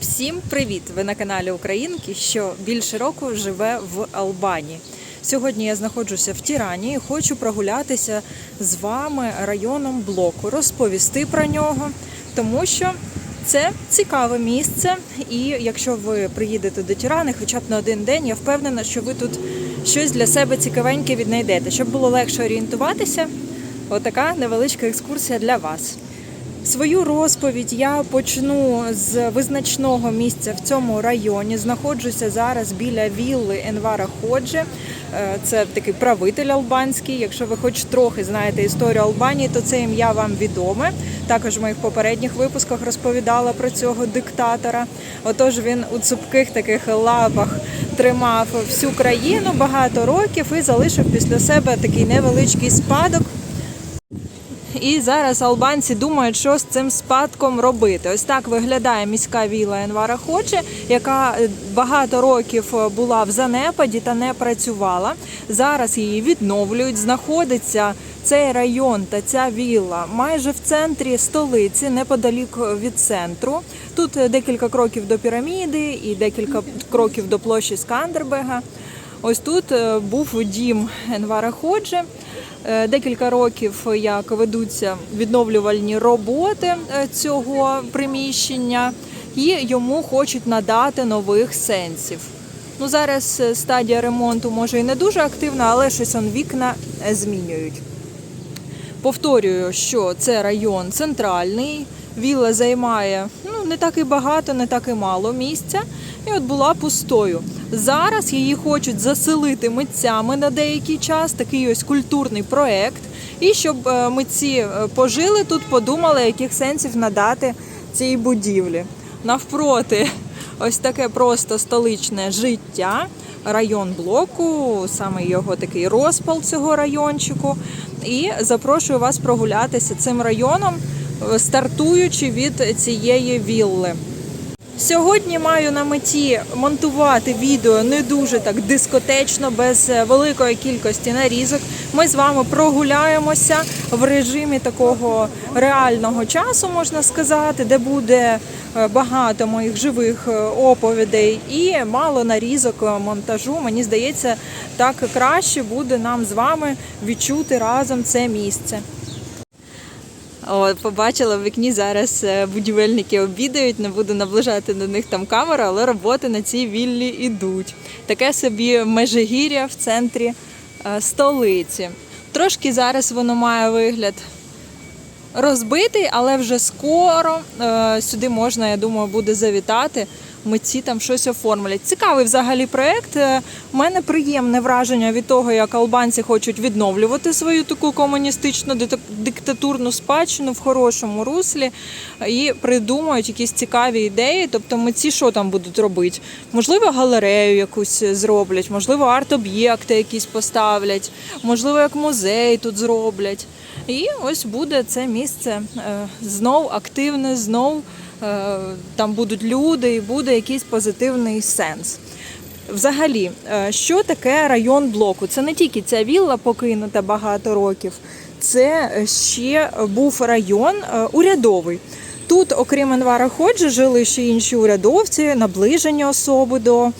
Всім привіт! Ви на каналі Українки, що більше року живе в Албанії. Сьогодні я знаходжуся в Тірані і хочу прогулятися з вами районом блоку, розповісти про нього, тому що це цікаве місце. І якщо ви приїдете до Тірани, хоча б на один день, я впевнена, що ви тут щось для себе цікавеньке віднайдете, щоб було легше орієнтуватися. Отака невеличка екскурсія для вас. Свою розповідь я почну з визначного місця в цьому районі. Знаходжуся зараз біля вілли Енвара Ходжі. Е, Це такий правитель албанський. Якщо ви хоч трохи знаєте історію Албанії, то це ім'я вам відоме. Також в моїх попередніх випусках розповідала про цього диктатора. Отож, він у цупких таких лапах тримав всю країну багато років і залишив після себе такий невеличкий спадок. І зараз албанці думають, що з цим спадком робити. Ось так виглядає міська віла Енвара Хоче, яка багато років була в занепаді та не працювала. Зараз її відновлюють. Знаходиться цей район та ця вілла майже в центрі столиці, неподалік від центру. Тут декілька кроків до піраміди і декілька кроків до площі Скандербега. Ось тут е, був дім Енвара Ходжі. Е, Декілька років як ведуться відновлювальні роботи е, цього приміщення, і йому хочуть надати нових сенсів. Ну зараз е, стадія ремонту може і не дуже активна, але щось он вікна е, змінюють. Повторюю, що це район центральний. Вілла займає ну не так і багато, не так і мало місця. І от була пустою. Зараз її хочуть заселити митцями на деякий час, такий ось культурний проект. І щоб е, митці е, пожили тут, подумали, яких сенсів надати цій будівлі. Навпроти, ось таке просто столичне життя, район блоку, саме його такий розпал цього райончику. І запрошую вас прогулятися цим районом, е, стартуючи від цієї вілли. Сьогодні маю на меті монтувати відео не дуже так дискотечно, без е, великої кількості нарізок. Ми з вами прогуляємося в режимі такого реального часу, можна сказати, де буде е, багато моїх живих е, оповідей і мало нарізок монтажу. Мені здається, так краще буде нам з вами відчути разом це місце. О, побачила в вікні зараз е, будівельники обідають, не буду наближати до них там камеру, але роботи на цій віллі йдуть. Таке собі межигір'я в центрі е, столиці. Трошки зараз воно має вигляд розбитий, але вже скоро е, сюди можна, я думаю, буде завітати. Митці там щось оформлять. Цікавий взагалі проект. Е, У мене приємне враження від того, як албанці хочуть відновлювати свою таку комуністичну диктатурну спадщину в хорошому руслі і придумують якісь цікаві ідеї. Тобто митці що там будуть робити? Можливо, галерею якусь зроблять, можливо, арт-об'єкти якісь поставлять, можливо, як музей тут зроблять. І ось буде це місце е, знов активне, знов е, там будуть люди і буде якийсь позитивний сенс. Взагалі, е, що таке район блоку? Це не тільки ця вілла покинута багато років, це ще був район е, урядовий. Тут, окрім Енвара Ходжі, жили ще інші урядовці, наближені особи до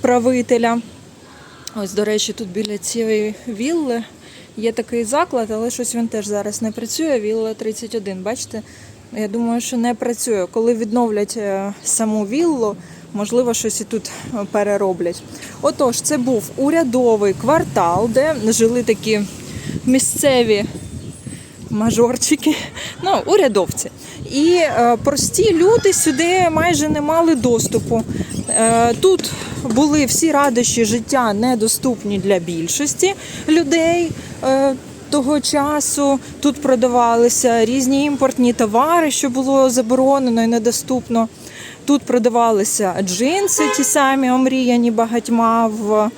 правителя. Ось, до речі, тут біля цієї вілли є такий заклад, але щось він теж зараз не працює. Вілла 31, бачите? Я думаю, що не працює. Коли відновлять е, саму віллу, можливо, щось і тут е, перероблять. Отож, це був урядовий квартал, де жили такі місцеві мажорчики, ну, урядовці. І е, прості люди сюди майже не мали доступу. Е, тут були всі радощі життя недоступні для більшості людей. Е, того часу тут продавалися різні імпортні товари, що було заборонено і недоступно. Тут продавалися джинси, ті самі омріяні багатьма в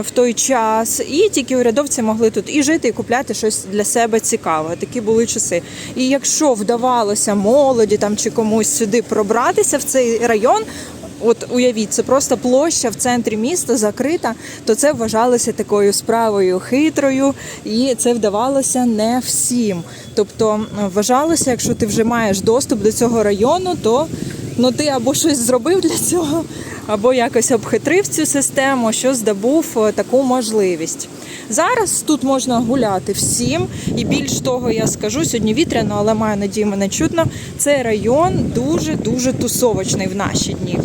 в той час, і тільки урядовці могли тут і жити, і купляти щось для себе цікаве. Такі були часи. І якщо вдавалося молоді там чи комусь сюди пробратися в цей район, от уявіть, це просто площа в центрі міста закрита, то це вважалося такою справою хитрою, і це вдавалося не всім. Тобто вважалося, якщо ти вже маєш доступ до цього району, то ну ти або щось зробив для цього, або якось обхитрив цю систему, що здобув е, таку можливість. Зараз тут можна гуляти всім, і більш того, я скажу сьогодні вітряно, але маю надію, мене чутно. Цей район дуже дуже тусовочний в наші дні.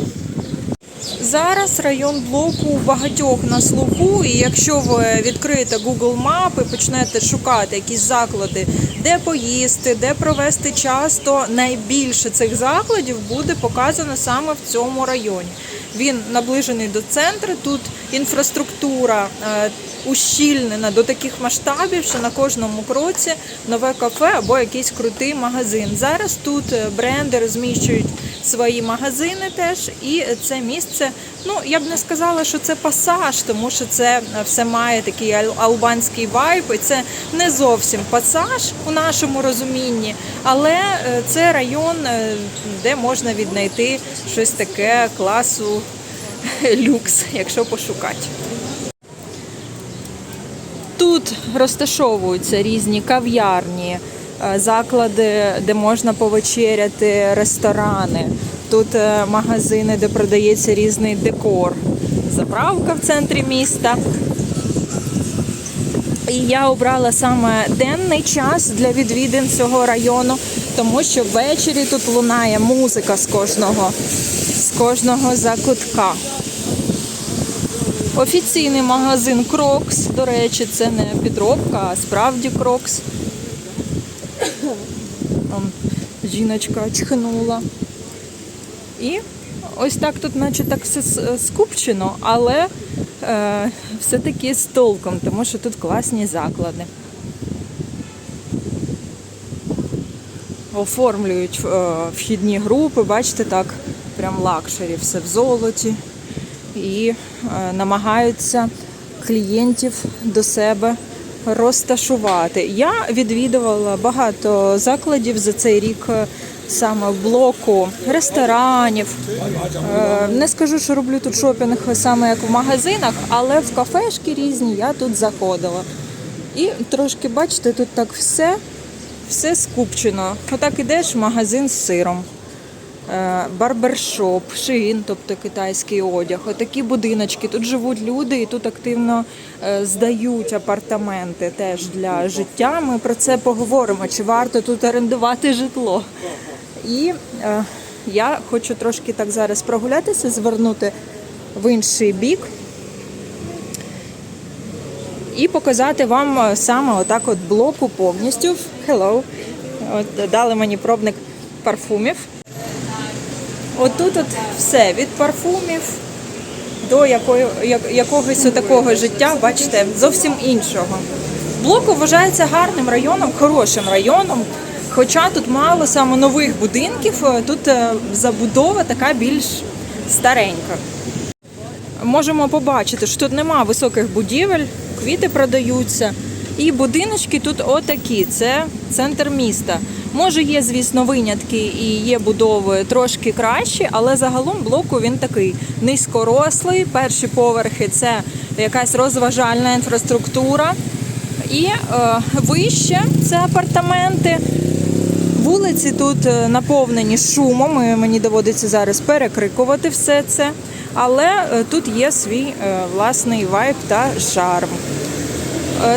Зараз район блоку багатьох на слуху, і якщо ви відкриєте Google Мапи, почнете шукати якісь заклади, де поїсти, де провести час, то найбільше цих закладів буде показано саме в цьому районі. Він наближений до центру. Тут інфраструктура е, ущільнена до таких масштабів, що на кожному кроці нове кафе або якийсь крутий магазин. Зараз тут е, бренди розміщують свої магазини теж, і це місце. Ну я б не сказала, що це пасаж, тому що це все має такий албанський вайб, і це не зовсім пасаж у нашому розумінні, але е, це район, е, де можна віднайти щось таке класу люкс, якщо пошукати. Тут розташовуються різні кав'ярні, е, заклади, де можна повечеряти, ресторани. Тут е, магазини, де продається різний декор, заправка в центрі міста. І я обрала саме денний час для відвідин цього району, тому що ввечері тут лунає музика з кожного, з кожного закутка. Офіційний магазин Крокс. До речі, це не підробка, а справді Крокс. Там жіночка чхнула. І ось так тут, наче так все скупчено, але е, все-таки з толком, тому що тут класні заклади. Оформлюють е, вхідні групи, бачите, так, прям лакшері, все в золоті і е, намагаються клієнтів до себе розташувати. Я відвідувала багато закладів за цей рік е, саме в блоку ресторанів. Е, Не скажу, що роблю тут шопінг саме як в магазинах, але в кафешки різні я тут заходила. І трошки, бачите, тут так все, все скупчено. Отак ідеш в магазин з сиром барбершоп, шин, тобто китайський одяг. Отакі будиночки. Тут живуть люди і тут активно е, здають апартаменти теж для життя. Ми про це поговоримо. Чи варто тут орендувати житло? І е, я хочу трошки так зараз прогулятися, звернути в інший бік. І показати вам е, саме отак от блоку повністю. Hello. От дали мені пробник парфумів. Отут от все від парфумів до якої, як- якогось такого життя, бачите, зовсім іншого. Блоку вважається гарним районом, хорошим районом. Хоча тут мало саме нових будинків, е, тут е, забудова така більш старенька. Можемо побачити, що тут нема високих будівель, квіти продаються. І будиночки тут отакі. Це центр міста. Може, є, звісно, винятки і є будови трошки кращі, але загалом блоку він такий низькорослий. Перші поверхи це якась розважальна інфраструктура. І е, вище це апартаменти. Вулиці тут е, наповнені шумом. і Мені доводиться зараз перекрикувати все це. Але е, тут є свій е, власний вайб та шарм.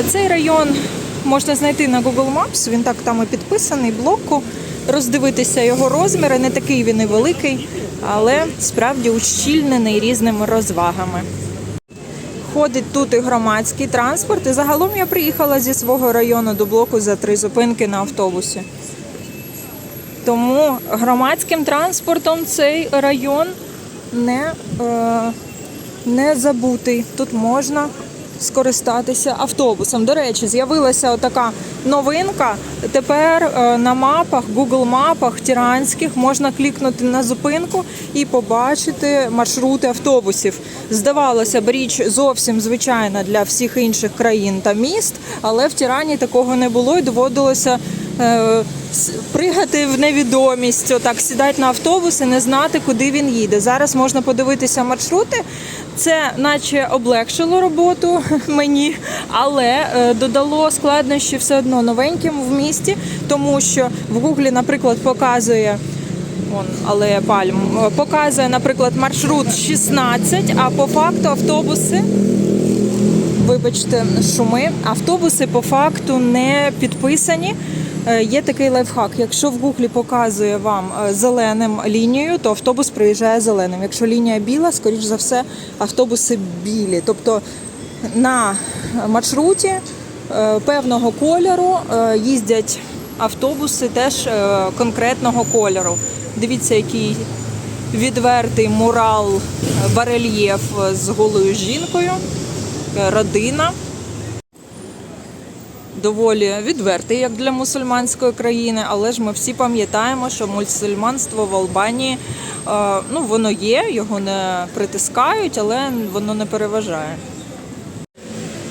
Цей район можна знайти на Google Maps, він так там і підписаний, блоку. Роздивитися його розміри, не такий він і великий, але справді ущільнений різними розвагами. Ходить тут і громадський транспорт. І загалом я приїхала зі свого району до блоку за три зупинки на автобусі. Тому громадським транспортом цей район не, е, не забутий. Тут можна скористатися автобусом. До речі, з'явилася така новинка. Тепер е, на мапах, Google мапах тіранських можна клікнути на зупинку і побачити маршрути автобусів. Здавалося б, річ зовсім звичайна для всіх інших країн та міст, але в Тірані такого не було і доводилося е, пригати в невідомість, отак сідати на автобус і не знати, куди він їде. Зараз можна подивитися маршрути. Це наче облегшило роботу мені, але е, додало складнощі все одно новеньким в місті, тому що в Гуглі, наприклад, показує. Алея Пальм е, показує, наприклад, маршрут 16, а по факту автобуси вибачте, шуми. Автобуси по факту не підписані. Е, Є такий лайфхак. Якщо в гуглі показує вам е, зеленим лінією, то автобус приїжджає зеленим. Якщо лінія біла, скоріш за все, автобуси білі. Тобто на маршруті е, певного кольору їздять автобуси теж конкретного кольору. Дивіться, який відвертий мурал, барельєф з голою жінкою родина. Доволі відвертий, як для мусульманської країни, але ж ми всі пам'ятаємо, що мусульманство в Албанії е, ну, воно є, його не притискають, але воно не переважає.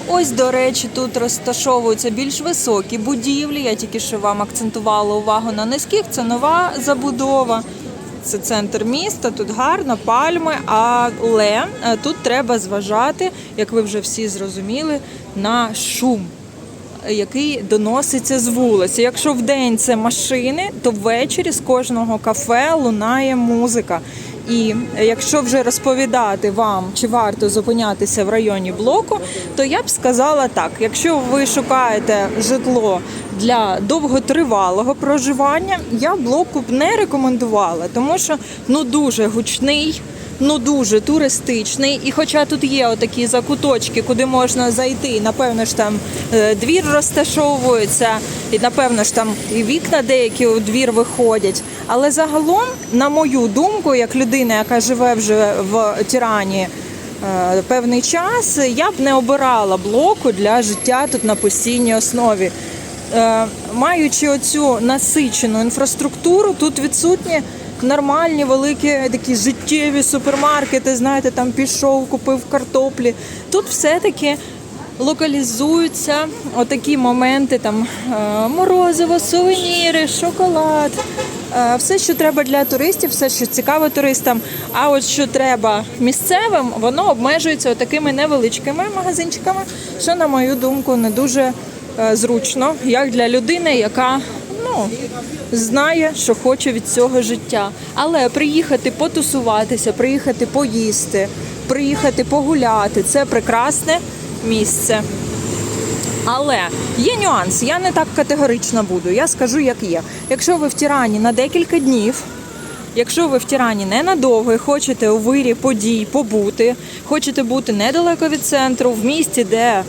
Ось, до речі, тут розташовуються більш високі будівлі. Я тільки що вам акцентувала увагу на низьких. Це нова забудова. Це центр міста, тут гарно, пальми, але е, тут треба зважати, як ви вже всі зрозуміли, на шум, який доноситься з вулиці. Якщо вдень це машини, то ввечері з кожного кафе лунає музика. І якщо вже розповідати вам, чи варто зупинятися в районі блоку, то я б сказала так: якщо ви шукаєте житло для довготривалого проживання, я блоку б не рекомендувала, тому що ну дуже гучний. Ну дуже туристичний, і хоча тут є отакі закуточки, куди можна зайти, напевно ж там е, двір розташовується, і напевно ж там і вікна деякі у двір виходять. Але загалом, на мою думку, як людина, яка живе вже в Тірані е, певний час, я б не обирала блоку для життя тут на постійній основі. Е, Маючи оцю насичену інфраструктуру, тут відсутні нормальні великі такі життєві супермаркети. Знаєте, там пішов, купив картоплі. Тут все-таки локалізуються отакі моменти: там е, морозиво, сувеніри, шоколад. Е, Все, що треба для туристів, все, що цікаво туристам. А от що треба місцевим, воно обмежується такими невеличкими магазинчиками, що, на мою думку, не дуже е, зручно, як для людини, яка ну, знає, що хоче від цього життя. Але приїхати потусуватися, приїхати поїсти, приїхати погуляти це прекрасне місце. Але є нюанс, я не так категорично буду. Я скажу, як є. Якщо ви в Тірані на декілька днів, якщо ви в Тірані ненадовго і хочете у вирі подій побути, хочете бути недалеко від центру, в місті, де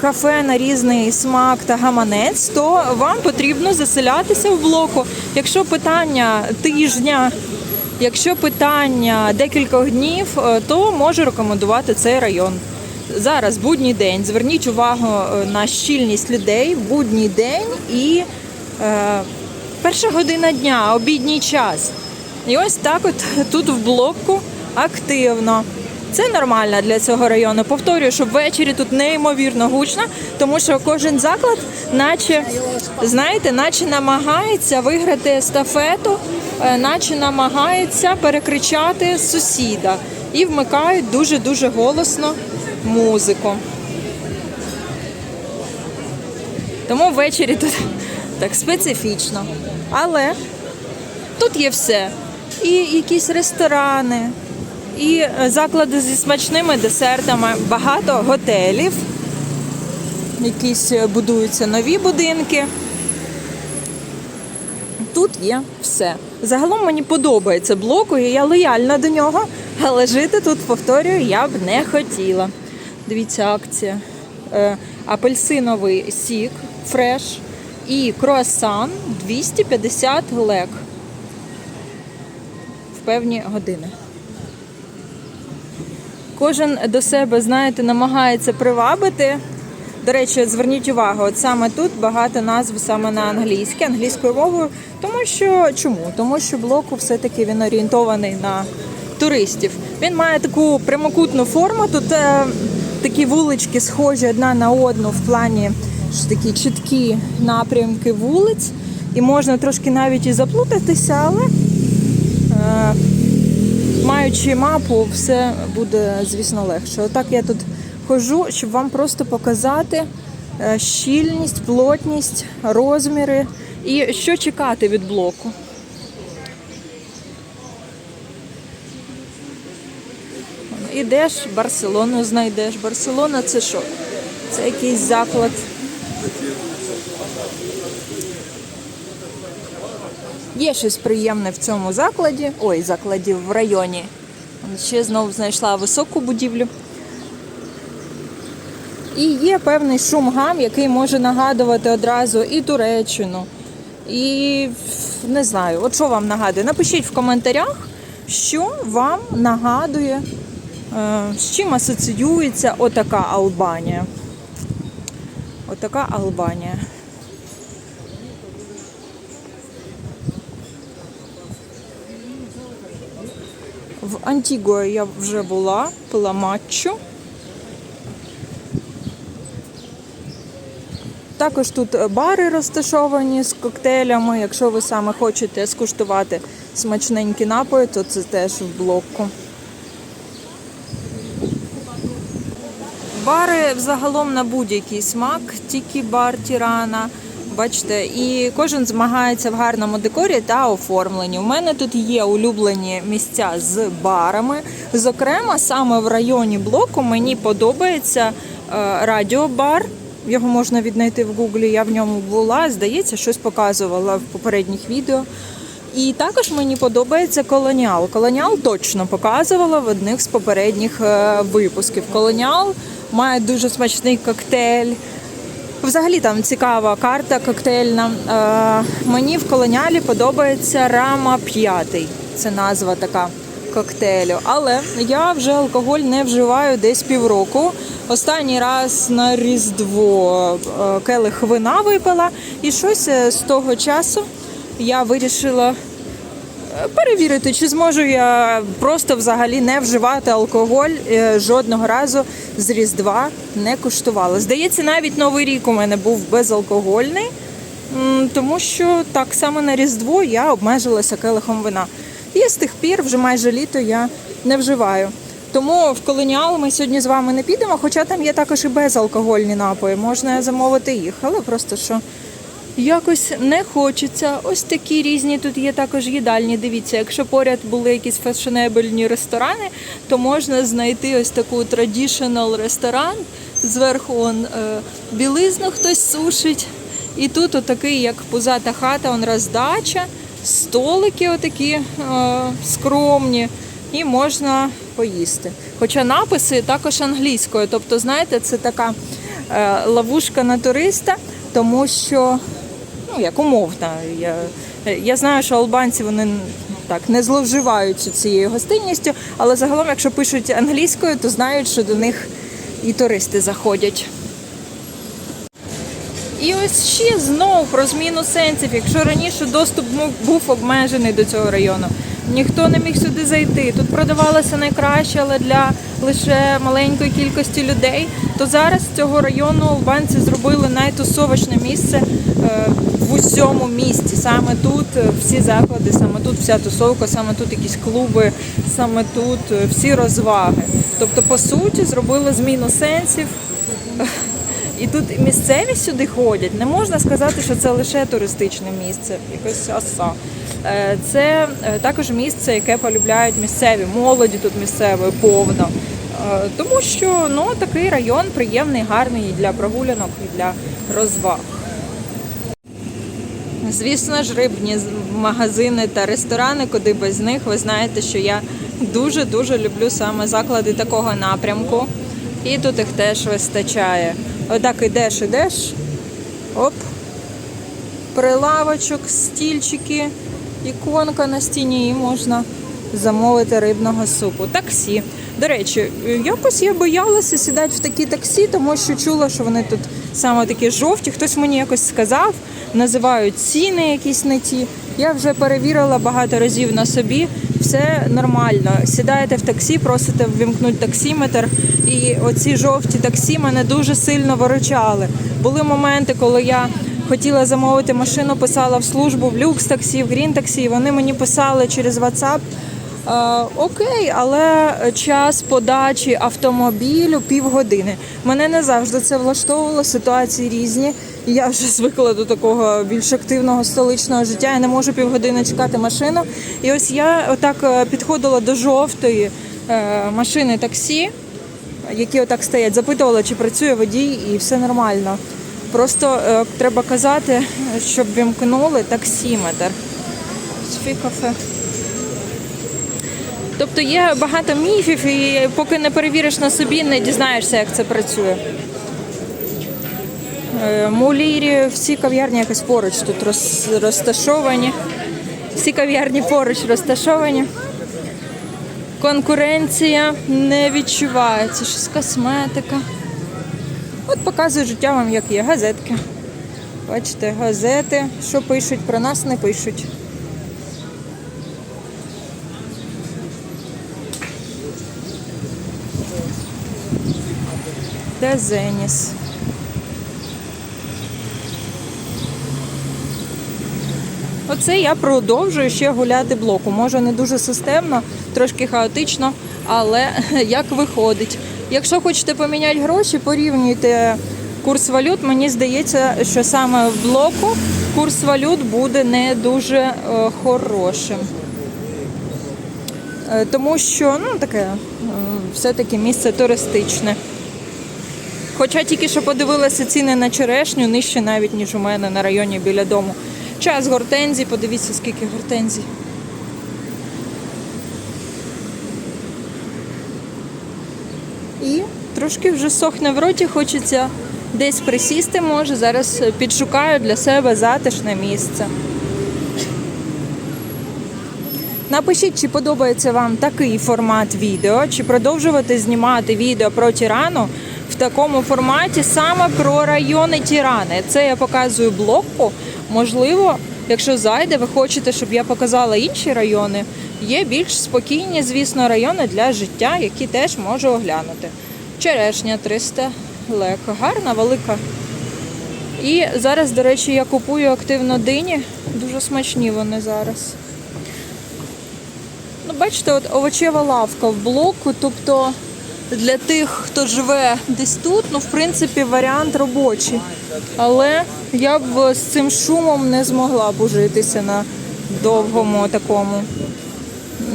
кафе на різний смак та гаманець, то вам потрібно заселятися в блоку. Якщо питання тижня, якщо питання декількох днів, е, то можу рекомендувати цей район. Зараз будній день. Зверніть увагу е, на щільність людей будній день і е, перша година дня, обідній час. І ось так, от тут в блоку активно. Це нормально для цього району. Повторюю, що ввечері тут неймовірно гучно, тому що кожен заклад, наче знаєте, наче намагається виграти естафету, е, наче намагається перекричати сусіда і вмикають дуже дуже голосно музику. Тому ввечері тут так специфічно. Але тут є все. І якісь ресторани, і е, заклади зі смачними десертами, багато готелів. Якісь е, будуються нові будинки. Тут є все. Загалом мені подобається блоку, і я лояльна до нього, але жити тут, повторюю, я б не хотіла. Дивіться, акція. Е, апельсиновий сік, фреш і круасан 250 лек в певні години. Кожен до себе, знаєте, намагається привабити. До речі, зверніть увагу, от саме тут багато назв саме на англійське, англійською мовою. Тому що чому? Тому що блоку все-таки він орієнтований на туристів. Він має таку прямокутну форму. Тут е, такі вулички схожі одна на одну в плані що такі чіткі напрямки вулиць. і можна трошки навіть і заплутатися, але е, маючи мапу, все буде, звісно, легше. Отак я тут хожу, щоб вам просто показати е, щільність, плотність, розміри і що чекати від блоку. Ідеш, Барселону знайдеш. Барселона це що? Це якийсь заклад. Є щось приємне в цьому закладі. Ой, закладі в районі. Ще знову знайшла високу будівлю. І є певний шум гам, який може нагадувати одразу і Туреччину, і не знаю, от що вам нагадує. Напишіть в коментарях, що вам нагадує, е, з чим асоціюється отака Албанія. Отака Албанія. В Антігуа я вже була, пила матчу. Також тут бари розташовані з коктейлями. Якщо ви саме хочете скуштувати смачненькі напої, то це теж в блоку. Бари взагалом на будь-який смак, тільки бар Тірана. Бачите, і кожен змагається в гарному декорі та оформленні. У мене тут є улюблені місця з барами. Зокрема, саме в районі блоку мені подобається е, радіобар. Його можна віднайти в гуглі. Я в ньому була. Здається, щось показувала в попередніх відео. І також мені подобається колоніал. Колоніал точно показувала в одних з попередніх е, випусків. Колоніал має дуже смачний коктейль. Взагалі там цікава карта коктейльна. Е, мені в колоніалі подобається Рама 5. Це назва така коктейлю. Але я вже алкоголь не вживаю десь півроку. Останній раз на Різдво е, келих вина випила, і щось е, з того часу я вирішила перевірити, чи зможу я просто взагалі не вживати алкоголь Е, жодного разу з Різдва не куштувала. Здається, навіть Новий рік у мене був безалкогольний, тому що так само на Різдво я обмежилася келихом вина. І з тих пір, вже майже літо, я не вживаю. Тому в колоніал ми сьогодні з вами не підемо, хоча там є також і безалкогольні напої, можна замовити їх, але просто що якось не хочеться. Ось такі різні тут є також їдальні. Дивіться, якщо поряд були якісь фешенебельні ресторани, то можна знайти ось таку традішнл ресторан. Зверху он, е, білизну хтось сушить. І тут отакий, як пузата хата, он роздача, столики отакі е, скромні, і можна поїсти. Хоча написи також англійською. Тобто, знаєте, це така е, ловушка на туриста, тому що ну як умовна. Я, я знаю, що албанці вони так не зловживають цією гостинністю, але загалом, якщо пишуть англійською, то знають, що до них і туристи заходять. І ось ще знову про зміну сенсів. Якщо раніше доступ був обмежений до цього району, ніхто не міг сюди зайти. Тут продавалося найкраще, але для лише маленької кількості людей. То зараз з цього району албанці зробили найтусовочне місце е, в усьому місті. Саме тут е, всі заклади, саме тут вся тусовка, саме тут якісь клуби, саме тут е, всі розваги. Тобто, по суті, зробили зміну сенсів. І тут місцеві сюди ходять. Не можна сказати, що це лише туристичне місце, якось оса. Е, Це також місце, яке полюбляють місцеві, молоді тут місцевої повно. Е, Тому що ну, такий район приємний, гарний для прогулянок, і для розваг. Звісно ж, рибні магазини та ресторани, куди без них. Ви знаєте, що я дуже-дуже люблю саме заклади такого напрямку. І тут їх теж вистачає. Отак ідеш, ідеш. Оп. Прилавочок, стільчики, іконка на стіні, і можна замовити рибного супу. Таксі. До речі, якось я боялася сідати в такі таксі, тому що чула, що вони тут саме такі жовті. Хтось мені якось сказав, називають ціни якісь не ті. Я вже перевірила багато разів на собі. Все нормально. Сідаєте в таксі, просите ввімкнути таксіметр, і оці жовті таксі мене дуже сильно виручали. Були моменти, коли я Хотіла замовити машину, писала в службу в люкс таксі, в грін таксі. Вони мені писали через WhatsApp. Е, окей, але час подачі автомобілю півгодини. Мене не завжди це влаштовувало, ситуації різні. Я вже звикла до такого більш активного столичного життя. Я не можу півгодини чекати машину. І ось я отак е, підходила до жовтої е, машини таксі, які отак стоять, запитувала, чи працює водій, і все нормально. Просто треба казати, щоб вімкнули таксіметр. Фікофе. Тобто є багато міфів, і поки не перевіриш на собі, не дізнаєшся, як це працює. Е, Мулірі, всі кав'ярні якось поруч тут роз- розташовані. Всі кав'ярні поруч розташовані. Конкуренція не відчувається. Щось косметика. От показую життя вам, як є. Газетки. Бачите, газети. Що пишуть про нас, не пишуть. Де Зеніс? Оце я продовжую ще гуляти блоку. Може не дуже системно, трошки хаотично, але як виходить. Якщо хочете поміняти гроші, порівнюйте курс валют. Мені здається, що саме в блоку курс валют буде не дуже е, хорошим. Е, Тому що ну, таке все-таки місце туристичне. Хоча тільки що подивилася ціни на черешню нижче навіть, ніж у мене на районі біля дому. Час гортензій, подивіться, скільки гортензій. І трошки вже сохне в роті, хочеться десь присісти, може. Зараз підшукаю для себе затишне місце. Напишіть, чи подобається вам такий формат відео, чи продовжувати знімати відео про Тірану такому форматі саме про райони Тірани. Це я показую блоку. Можливо, якщо зайде, ви хочете, щоб я показала інші райони. Є більш спокійні, звісно, райони для життя, які теж можу оглянути. Черешня 300 лек. Гарна, велика. І зараз, до речі, я купую активно дині. Дуже смачні вони зараз. Ну, бачите, от овочева лавка в блоку, тобто для тих, хто живе десь тут, ну, в принципі, варіант робочий. Але я б з цим шумом не змогла б ужитися на довгому такому,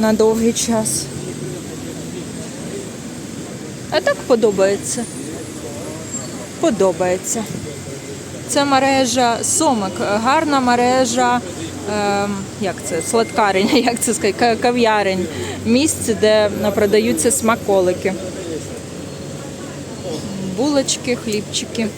на довгий час. А так подобається. Подобається. Це мережа Сомик, гарна мережа, ем, як це, сладкарень, як це сказати, кав'ярень, місце, де продаються смаколики. Булочки, хлібчики.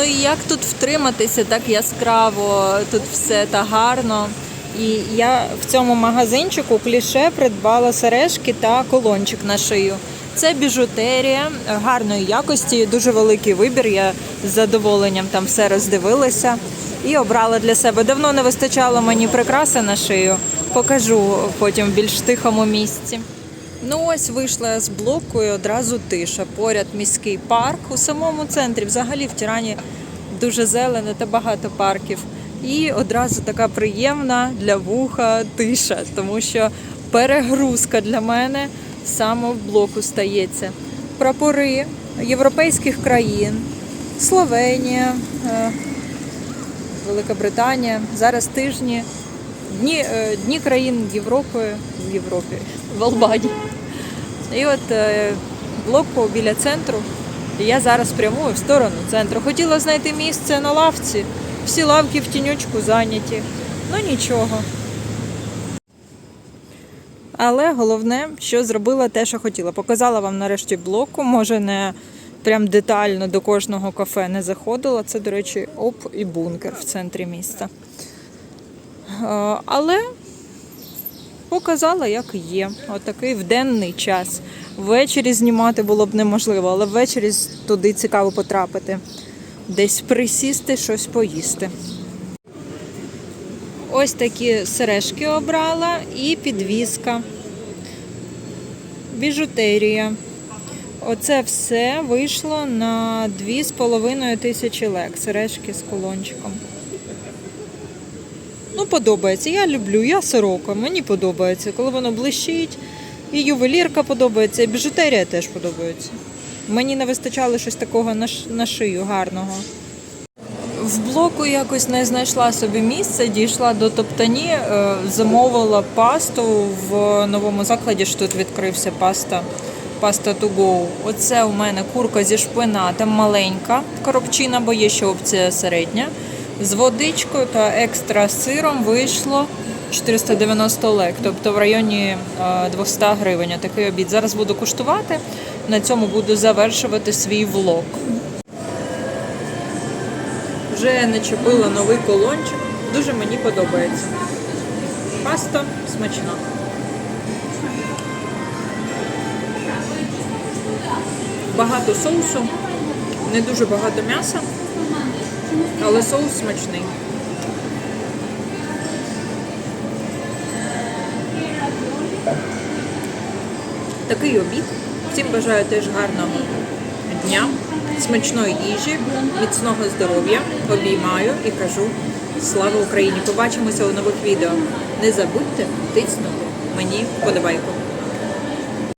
Ну і як тут втриматися так яскраво, тут все та гарно. І я в цьому магазинчику кліше придбала сережки та колончик на шию. Це біжутерія гарної якості, дуже великий вибір. Я з задоволенням там все роздивилася і обрала для себе. Давно не вистачало мені прикраси на шию. Покажу потім в більш тихому місці. Ну ось вийшла з блоку і одразу тиша. Поряд міський парк у самому центрі. Взагалі в Тірані дуже зелено та багато парків. І одразу така приємна для вуха тиша, тому що перегрузка для мене саме в блоку стається. Прапори європейських країн, Словенія, е, Велика Британія. Зараз тижні дні, е, дні країн Європи в Європі, в Албанії. І от е, блоку біля центру. І я зараз прямую в сторону центру. Хотіла знайти місце на лавці. Всі лавки в тінючку зайняті. Ну нічого. Але головне, що зробила те, що хотіла. Показала вам нарешті блоку. Може не прям детально до кожного кафе не заходила. Це, до речі, оп і бункер в центрі міста. Е, Але показала, як є. Отакий в денний час. Ввечері знімати було б неможливо, але ввечері туди цікаво потрапити. Десь присісти, щось поїсти. Ось такі сережки обрала і підвіска. Біжутерія. Оце все вийшло на 2,5 тисячі лек. Сережки з колончиком. Подобається. Я люблю, я сорока, мені подобається, коли воно блищить. І ювелірка подобається, і біжутерія теж подобається. Мені не вистачало щось такого на шию гарного. В блоку якось не знайшла собі місце, дійшла до топтані, е, замовила пасту в новому закладі, що тут відкрився паста. Паста to go. Оце у мене курка зі шпинатом, маленька коробчина, бо є ще опція середня. З водичкою та екстра сиром вийшло 490 лек, тобто в районі е, 200 гривень. Такий обід. Зараз буду куштувати. На цьому буду завершувати свій влог. Вже начепила новий колончик. Дуже мені подобається. Паста смачна. Багато соусу, не дуже багато м'яса, але соус смачний. Такий обід. Всім бажаю теж гарного дня, смачної їжі, міцного здоров'я. Обіймаю і кажу слава Україні! Побачимося у нових відео. Не забудьте тиснути мені вподобайку.